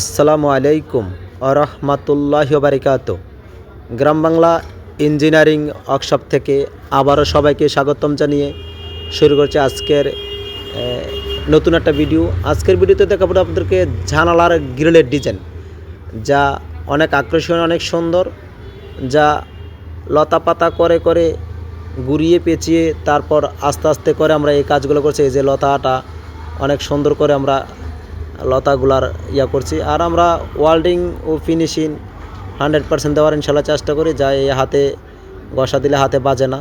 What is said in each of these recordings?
আসসালামু আলাইকুম আরহামাতুল্লাহ বারিকাত গ্রাম বাংলা ইঞ্জিনিয়ারিং ওয়ার্কশপ থেকে আবারও সবাইকে স্বাগতম জানিয়ে শুরু করছে আজকের নতুন একটা ভিডিও। আজকের ভিডিওতে দেখাবো আপনাদেরকে জানালার গ্রিলের ডিজাইন, যা অনেক আকর্ষণীয়, অনেক সুন্দর, যা লতা পাতা করে করে গুড়িয়ে পেঁচিয়ে তারপর আস্তে আস্তে করে আমরা এই কাজগুলো করছি। এই যে লতাটা অনেক সুন্দর করে আমরা লতাগুলার ইয়া করছি। আর আমরা ওয়ার্ল্ডিং ও ফিনিশিং হান্ড্রেড পার্সেন্ট দেওয়ার ইনশাল্লাহ চেষ্টা করি, যা এই হাতে ঘষা দিলে হাতে বাজে না।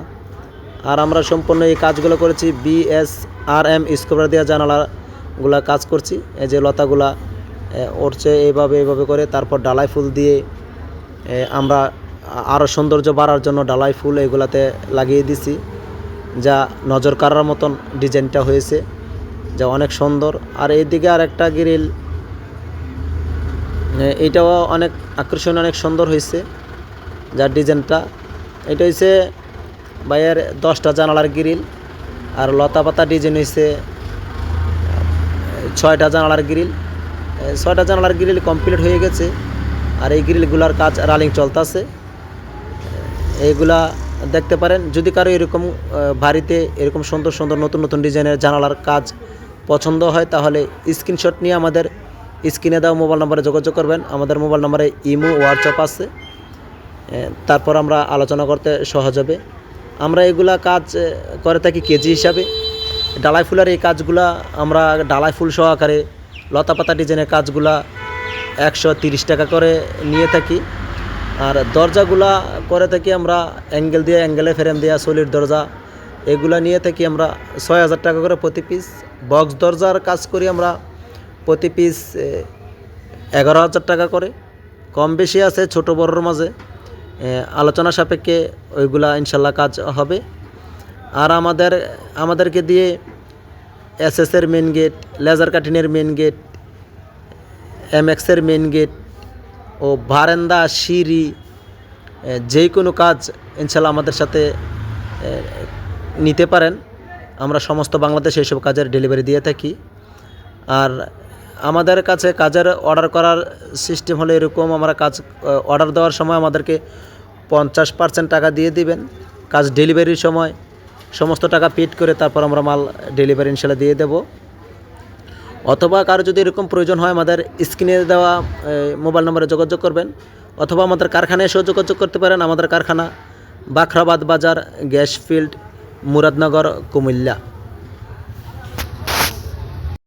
আর আমরা সম্পূর্ণ এই কাজগুলো করেছি বিএস আর এম স্কোপার দেওয়া জানালাগুলা কাজ করছি। এই যে লতাগুলা উঠছে এইভাবে এইভাবে করে, তারপর ডালাই ফুল দিয়ে আমরা আরও সৌন্দর্য বাড়ার জন্য ডালাই ফুল এগুলাতে লাগিয়ে দিছি, যা নজর কাড়ার মতন ডিজাইনটা হয়েছে। যা অনেক সুন্দর। আর এইদিকে আর একটা গ্রিল এইটাও অনেক আকর্ষণ অনেক সুন্দর হয়েছে যার ডিজাইনটা। এটা হয়েছে বাইয়ের দশটা জানালার গ্রিল আর লতা পাতা ডিজাইন হয়েছে ছয়টা জানালার গ্রিল ছয়টা জানালার গ্রিল কমপ্লিট হয়ে গেছে, আর এই গ্রিলগুলার কাজ রালিং চলতেছে। এইগুলা দেখতে পারেন। যদি কারও এরকম বাড়িতে এরকম সুন্দর সুন্দর নতুন নতুন ডিজাইনের জানালার কাজ পছন্দ হয়, তাহলে স্ক্রিনশট নিয়ে আমাদের স্ক্রিনে দেওয়া মোবাইল নম্বরে যোগাযোগ করবেন। আমাদের মোবাইল নম্বরে ইমো, হোয়াটসঅ্যাপ আছে। তারপর আমরা আলোচনা করতে সহজ হবে। আমরা এগুলা কাজ করে থাকি কেজি হিসাবে। ডালাই ফুলের এই কাজগুলা আমরা ডালাই ফুল সহকারে লতা পাতা ডিজাইনের কাজগুলা একশো তিরিশ টাকা করে নিয়ে থাকি। আর দরজাগুলা করে থাকি আমরা অ্যাঙ্গেল দিয়ে, অ্যাঙ্গেলে ফ্রেম দেওয়া সলিড দরজা এগুলা নিয়ে থাকি আমরা ছয় হাজার টাকা করে প্রতি পিস বক্স দরজার কাজ করি আমরা প্রতি পিস এগারো হাজার টাকা করে। কম বেশি আছে ছোট বড়োর মাঝে। আলোচনা সাপেক্ষে ওইগুলা ইনশাল্লাহ কাজ হবে। আর আমাদের, আমাদেরকে দিয়ে এস এসএসের মেন গেট লেজার কাটিনের মেন গেট এমএক্সের মেন গেট ও বারান্দা, সিঁড়ি যে কোনো কাজ ইনশাল্লাহ আমাদের সাথে নিতে পারেন। আমরা সমস্ত বাংলাদেশে এইসব কাজের ডেলিভারি দিয়ে থাকি। আর আমাদের কাছে কাজের অর্ডার করার সিস্টেম হলো এরকম, আমরা কাজ অর্ডার দেওয়ার সময় আমাদেরকে পঞ্চাশ পার্সেন্ট টাকা দিয়ে দিবেন। কাজ ডেলিভারির সময় সমস্ত টাকা পেড করে তারপর আমরা মাল ডেলিভারি ইনশাল্লাহ দিয়ে দেবো। অথবা কারও যদি এরকম প্রয়োজন হয় আমাদের স্ক্রিনে দেওয়া মোবাইল নম্বরে যোগাযোগ করবেন। অথবা আমাদের কারখানায় এসেও যোগাযোগ করতে পারেন। আমাদের কারখানা বাখরাবাদ বাজার, গ্যাস ফিল্ড মুরাদনগর কুমিল্লা।